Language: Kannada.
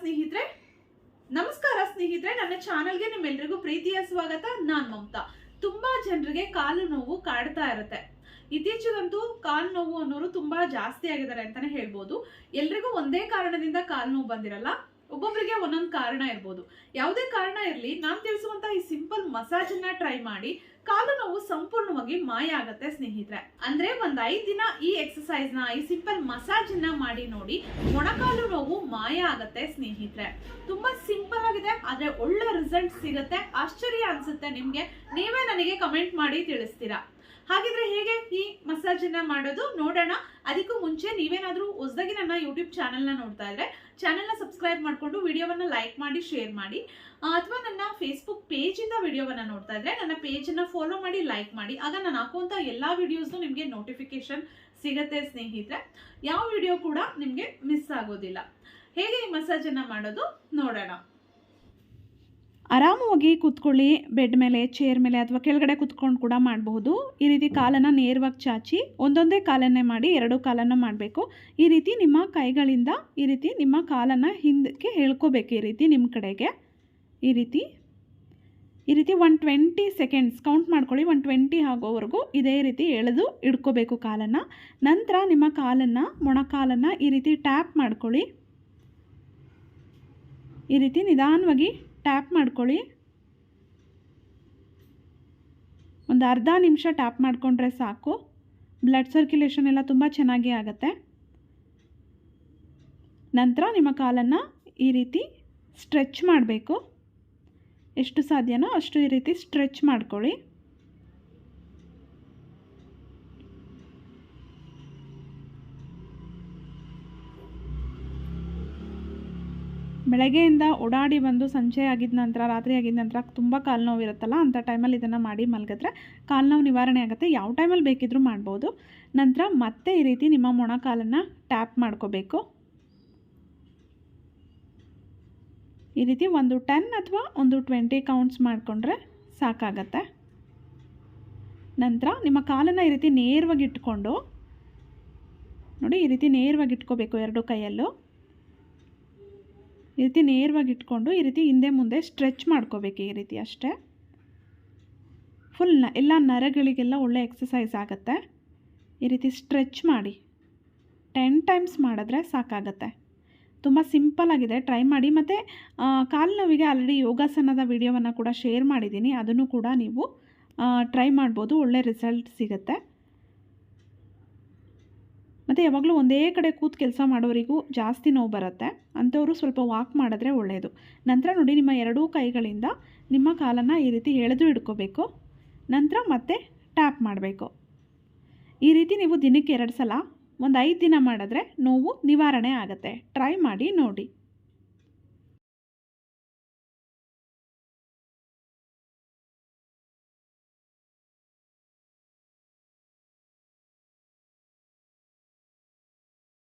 ಸ್ನೇಹಿತರೆ, ನಮಸ್ಕಾರ ಸ್ನೇಹಿತರೆ. ನನ್ನ ಚಾನೆಲ್ಗೆ ನಿಮ್ಮೆಲ್ರಿಗೂ ಪ್ರೀತಿಯ ಸ್ವಾಗತ. ನಾನ್ ಮಮತಾ. ತುಂಬಾ ಜನರಿಗೆ ಕಾಲು ನೋವು ಕಾಡ್ತಾ ಇರುತ್ತೆ. ಇತ್ತೀಚೆಗಂತೂ ಕಾಲು ನೋವು ಅನ್ನೋರು ತುಂಬಾ ಜಾಸ್ತಿ ಆಗಿದ್ದಾರೆ ಅಂತಾನೆ ಹೇಳ್ಬೋದು. ಎಲ್ರಿಗೂ ಒಂದೇ ಕಾರಣದಿಂದ ಕಾಲು ನೋವು ಬಂದಿರಲ್ಲ. ಒಬ್ಬೊಬ್ಬರಿಗೆ ಒಂದೊಂದು ಕಾರಣ ಇರ್ಬೋದು. ಯಾವುದೇ ಕಾರಣ ಇರಲಿ, ನಾನು ತಿಳಿಸುವಂತ ಈ ಸಿಂಪಲ್ ಮಸಾಜ್ ಅನ್ನ ಟ್ರೈ ಮಾಡಿ, ಕಾಲು ನೋವು ಸಂಪೂರ್ಣವಾಗಿ ಮಾಯ ಆಗತ್ತೆ ಸ್ನೇಹಿತರೆ. ಅಂದ್ರೆ ಒಂದ್ ಐದ್ ದಿನ ಈ ಎಕ್ಸಸೈಸ್ನ, ಈ ಸಿಂಪಲ್ ಮಸಾಜ್ ಅನ್ನ ಮಾಡಿ ನೋಡಿ ಮೊಣಕಾಲು ನೋವು ಮಾಯ ಆಗತ್ತೆ ಸ್ನೇಹಿತರೆ. ತುಂಬಾ ಸಿಂಪಲ್ ಆಗಿದೆ, ಆದ್ರೆ ಒಳ್ಳೆ ರಿಸಲ್ಟ್ ಸಿಗುತ್ತೆ. ಆಶ್ಚರ್ಯ ಅನ್ಸುತ್ತೆ ನಿಮ್ಗೆ. ನೀವೇ ನನಗೆ ಕಮೆಂಟ್ ಮಾಡಿ ತಿಳಿಸ್ತೀರಾ? ಹಾಗಿದ್ರೆ ಹೇಗೆ ಈ ಮಸಾಜ್ ಅನ್ನ ಮಾಡೋದು? ನೋಡೋಣ. ಅದಕ್ಕೂ ಮುಂಚೆ ನೀವೇನಾದ್ರೂ ಹೊಸದಾಗಿ ನನ್ನ ಯೂಟ್ಯೂಬ್ ಚಾನೆಲ್ನ ನೋಡ್ತಾ ಇದ್ರೆ ಚಾನೆಲ್ನ ಸಬ್ಸ್ಕ್ರೈಬ್ ಮಾಡಿಕೊಂಡು ವಿಡಿಯೋವನ್ನ ಲೈಕ್ ಮಾಡಿ ಶೇರ್ ಮಾಡಿ. ಅಥವಾ ನನ್ನ ಫೇಸ್ಬುಕ್ ಇಂದ ವಿಡಿಯೋವನ್ನ ನೋಡ್ತಾ ಇದ್ರೆ, ನನ್ನ ಪೇಜ್ ಅನ್ನ ಫಾಲೋ ಮಾಡಿ ಲೈಕ್ ಮಾಡಿ. ಆಗ ನಾನು ಹಾಕುವಂತ ಎಲ್ಲಾ ವಿಡಿಯೋಸ್ ನಿಮ್ಗೆ ನೋಟಿಫಿಕೇಶನ್ ಸಿಗತ್ತೆ ಸ್ನೇಹಿತರೆ. ಯಾವ ವಿಡಿಯೋ ಕೂಡ ನಿಮ್ಗೆ ಮಿಸ್ ಆಗೋದಿಲ್ಲ. ಹೇಗೆ ಈ ಮಸಾಜ್ ಅನ್ನ ಮಾಡೋದು? ನೋಡೋಣ. ಆರಾಮವಾಗಿ ಕೂತ್ಕೊಳ್ಳಿ, ಬೆಡ್ ಮೇಲೆ ಚೇರ್ ಮೇಲೆ ಅಥವಾ ಕೆಳಗಡೆ ಕೂತ್ಕೊಂಡು ಕೂಡ ಮಾಡಬಹುದು. ಈ ರೀತಿ ಕಾಲನ್ನು ನೇರವಾಗಿ ಚಾಚಿ, ಒಂದೊಂದೇ ಕಾಲನ್ನೇ ಮಾಡಿ, ಎರಡು ಕಾಲನ್ನು ಮಾಡಬೇಕು. ಈ ರೀತಿ ನಿಮ್ಮ ಕೈಗಳಿಂದ, ಈ ರೀತಿ ನಿಮ್ಮ ಕಾಲನ್ನು ಹಿಂದಕ್ಕೆ ಹೇಳ್ಕೋಬೇಕು ಈ ರೀತಿ ನಿಮ್ಮ ಕಡೆಗೆ. ಈ ರೀತಿ ಈ ರೀತಿ ಒನ್ ಟ್ವೆಂಟಿ ಸೆಕೆಂಡ್ಸ್ ಕೌಂಟ್ ಮಾಡ್ಕೊಳ್ಳಿ ಒನ್ ಟ್ವೆಂಟಿ ಆಗೋವರೆಗೂ ಇದೇ ರೀತಿ ಎಳೆದು ಇಡ್ಕೋಬೇಕು ಕಾಲನ್ನು. ನಂತರ ನಿಮ್ಮ ಕಾಲನ್ನು ಮೊಣಕಾಲನ್ನು ಈ ರೀತಿ ಟ್ಯಾಪ್ ಮಾಡ್ಕೊಳ್ಳಿ. ಈ ರೀತಿ ನಿಧಾನವಾಗಿ ಟ್ಯಾಪ್ ಮಾಡ್ಕೊಳ್ಳಿ. ಒಂದು ಅರ್ಧ ನಿಮಿಷ ಟ್ಯಾಪ್ ಮಾಡಿಕೊಂಡ್ರೆ ಸಾಕು. ಬ್ಲಡ್ ಸರ್ಕ್ಯುಲೇಷನ್ ಎಲ್ಲ ತುಂಬ ಚೆನ್ನಾಗಿ ಆಗುತ್ತೆ. ನಂತರ ನಿಮ್ಮ ಕಾಲನ್ನು ಈ ರೀತಿ ಸ್ಟ್ರೆಚ್ ಮಾಡಬೇಕು. ಎಷ್ಟು ಸಾಧ್ಯನೋ ಅಷ್ಟು ಈ ರೀತಿ ಸ್ಟ್ರೆಚ್ ಮಾಡ್ಕೊಳ್ಳಿ. ಬೆಳಗ್ಗೆಯಿಂದ ಓಡಾಡಿ ಬಂದು ಸಂಜೆ ಆಗಿದ ನಂತರ, ರಾತ್ರಿ ಆಗಿದ ನಂತರ ತುಂಬ ಕಾಲು ನೋವು ಇರುತ್ತಲ್ಲ ಅಂಥ ಟೈಮಲ್ಲಿ ಇದನ್ನು ಮಾಡಿ ಮಲಗಿದ್ರೆ ಕಾಲು ನೋವು ನಿವಾರಣೆ ಆಗುತ್ತೆ. ಯಾವ ಟೈಮಲ್ಲಿ ಬೇಕಿದ್ರೂ ಮಾಡ್ಬೋದು. ನಂತರ ಮತ್ತೆ ಈ ರೀತಿ ನಿಮ್ಮ ಮೊಣಕಾಲನ್ನು ಟ್ಯಾಪ್ ಮಾಡ್ಕೋಬೇಕು. ಈ ರೀತಿ ಒಂದು ಟೆನ್ ಅಥವಾ ಒಂದು ಟ್ವೆಂಟಿ ಕೌಂಟ್ಸ್ ಮಾಡಿಕೊಂಡ್ರೆ ಸಾಕಾಗತ್ತೆ. ನಂತರ ನಿಮ್ಮ ಕಾಲನ್ನು ಈ ರೀತಿ ನೇರವಾಗಿ ಇಟ್ಕೊಂಡು, ನೋಡಿ ಈ ರೀತಿ ನೇರವಾಗಿ ಇಟ್ಕೋಬೇಕು ಎರಡು ಕೈಯಲ್ಲೂ. ಈ ರೀತಿ ನೇರವಾಗಿ ಇಟ್ಕೊಂಡು ಈ ರೀತಿ ಹಿಂದೆ ಮುಂದೆ ಸ್ಟ್ರೆಚ್ ಮಾಡ್ಕೋಬೇಕು ಈ ರೀತಿ ಅಷ್ಟೇ. ಫುಲ್ನ ಎಲ್ಲ ನರಗಳಿಗೆಲ್ಲ ಒಳ್ಳೆ ಎಕ್ಸಸೈಸ್ ಆಗುತ್ತೆ. ಈ ರೀತಿ ಸ್ಟ್ರೆಚ್ ಮಾಡಿ. ಟೆನ್ ಟೈಮ್ಸ್ ಮಾಡಿದ್ರೆ ಸಾಕಾಗತ್ತೆ. ತುಂಬ ಸಿಂಪಲ್ ಆಗಿದೆ. ಟ್ರೈ ಮಾಡಿ. ಮತ್ತು ಕಾಲು ನೋವಿಗೆ ಆಲ್ರೆಡಿ ಯೋಗಾಸನದ ವಿಡಿಯೋವನ್ನು ಕೂಡ ಶೇರ್ ಮಾಡಿದ್ದೀನಿ. ಅದನ್ನು ಕೂಡ ನೀವು ಟ್ರೈ ಮಾಡ್ಬೋದು. ಒಳ್ಳೆ ರಿಸಲ್ಟ್ ಸಿಗುತ್ತೆ. ಮತ್ತು ಯಾವಾಗಲೂ ಒಂದೇ ಕಡೆ ಕೂತು ಕೆಲಸ ಮಾಡೋರಿಗೂ ಜಾಸ್ತಿ ನೋವು ಬರುತ್ತೆ. ಅಂಥವರು ಸ್ವಲ್ಪ ವಾಕ್ ಮಾಡಿದ್ರೆ ಒಳ್ಳೆಯದು ನಂತರ ನೋಡಿ ನಿಮ್ಮ ಎರಡೂ ಕೈಗಳಿಂದ ನಿಮ್ಮ ಕಾಲನ್ನು ಈ ರೀತಿ ಎಳೆದು ಹಿಡ್ಕೋಬೇಕು ನಂತರ ಮತ್ತೆ ಟ್ಯಾಪ್ ಮಾಡಬೇಕು. ಈ ರೀತಿ ನೀವು ದಿನಕ್ಕೆ ಎರಡು ಸಲ ಒಂದು ಐದು ದಿನ ಮಾಡಿದ್ರೆ ನೋವು ನಿವಾರಣೆ ಆಗುತ್ತೆ. ಟ್ರೈ ಮಾಡಿ ನೋಡಿ.